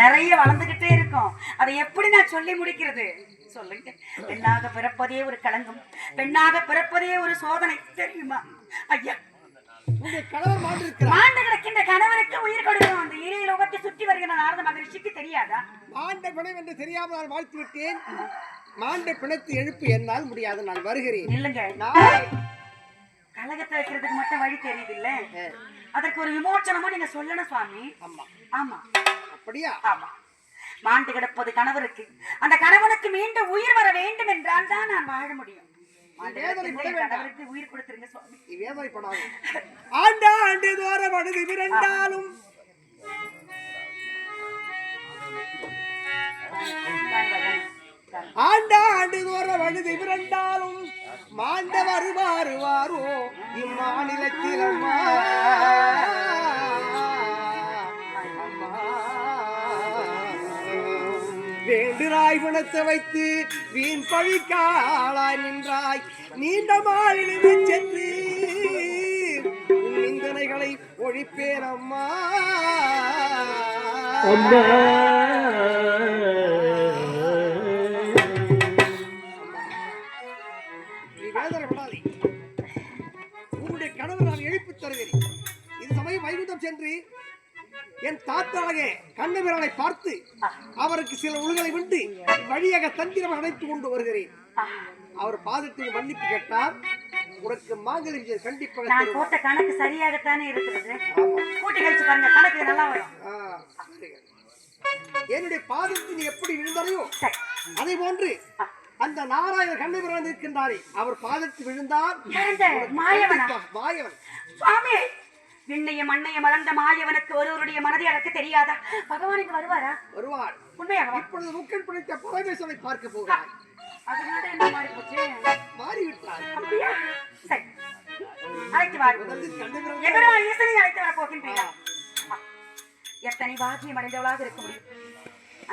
நிறைய வளர்ந்துகிட்டே இருக்கும். அதை எப்படி நான் சொல்லி முடிக்கிறது? சொல்லுங்க. பெண்ணாக பிறப்பதே ஒரு களங்கம் பெண்ணாக பிறப்பதே ஒரு சோதனை. தெரியுமா? ஐயா. மாண்டு கிடக்கின்ற கணவருக்கு உயிர் கொடுக்கிறோம். அந்த இறை லோகத்தை சுற்றி வருகிற நாரத மகரிஷிக்கு தெரியாதா? மாண்ட பிணம் என்று தெரியாமல் நான் வாழ்த்து விட்டேன். மாண்ட பிணத்தை எழுப்பு என்னால் முடியாது. நான் வருகிறேன். இல்லைங்க. நான் கலகத்தை வைக்கிறதுக்கு மட்டும் வழி தெரியுது இல்ல அதற்கு ஒரு விமோச்சனமா நீங்க சொல்லணும் சுவாமி. ஆமா. ஆமா. அப்படியா? ஆமா. மாண்டு கிடப்பது கணவருக்கு. அந்த கணவனுக்கு மீண்டும் உயிர் வர வேண்டும் என்றால் தான் நான் வாழ முடியும். கணவருக்கு உயிர் கொடுத்துருங்க சுவாமி. நீ வேதனைப்படாது ஆண்டா ஆண்டு தோறும் அழுது விரண்டாலும். ஆண்டா ஆண்டு தோறும் அழுது விரண்டாலும். மாண்ட வருவாரு வாரோ இம்மாநிலத்தில் அம்மா. வேண்டுராய் குணத்தை வைத்து வீண் பழிக்காளாய் நின்றாய் நீண்ட மாலிலுமே சென்று நிந்தனைகளை ஒழிப்பேன் அம்மா. உன்னுடைய கணவர் நான் எழுப்பித் தருகிறேன். இது சமயம் வைகுந்தம் சென்று என் தாத்தாவே கண்ணபிரனை பார்த்து அவருக்கு சில உள்களை விட்டு வழியாக தந்திரம் அழைத்து கொண்டு வருகிறேன். அவர் பாதத்தில் மன்னிப்பு கேட்டார். உனக்கு மாங்கலி விஜய் கண்டிப்பாக நான். போட்ட கணக்கு சரியாகத்தானே இருக்கிறது. கூட்டி கழிச்சு பாருங்க கணக்கு நல்லா வரும். என்னுடைய பாதத்தில் நீ எப்படி விழுந்தாரையோ. அதே போன்று அந்த நாராயண கண்ணபிரன் இருக்கின்றாரே அவர் பாதத்தில் விழுந்தார் மாயவனா? மாயவன். சுவாமி விண்ணையும் மண்ணையும் மலர்ந்த மாயவனுக்கு ஒருவருடைய மனதை அளக்க தெரியாதா? பகவானுக்கு வருவாரா? வருவார். உண்மையாகவா? இப்பொழுது முக்கன் பிடித்த பரமேஸ்வரை பார்க்க போகிறார். அதனால என்ன மாறி போச்சு மாறிவிட்டார். அப்படியா? சரி. அழைத்து வாருங்கள். எவரும் ஈசனை அழைத்து வர போகின்றீர்கள் எத்தனை பாக்கியம் அடைந்தவளாக இருக்க முடியும்?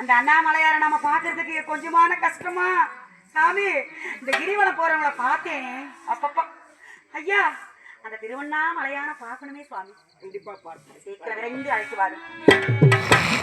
அந்த அண்ணாமலையாரை நாம பாக்குறதுக்கு கொஞ்சமான கஷ்டமா? சாமி இந்த கிரிவலம் போறவங்கள பார்த்தேன். அப்பப்பா. ஐயா அந்த திருவண்ணாமலையான பார்க்கணுமே சுவாமி. கண்டிப்பா பார்ப்பேன் சீக்கிரம் விரைந்து அழைத்து வாரு. ஆண்டவா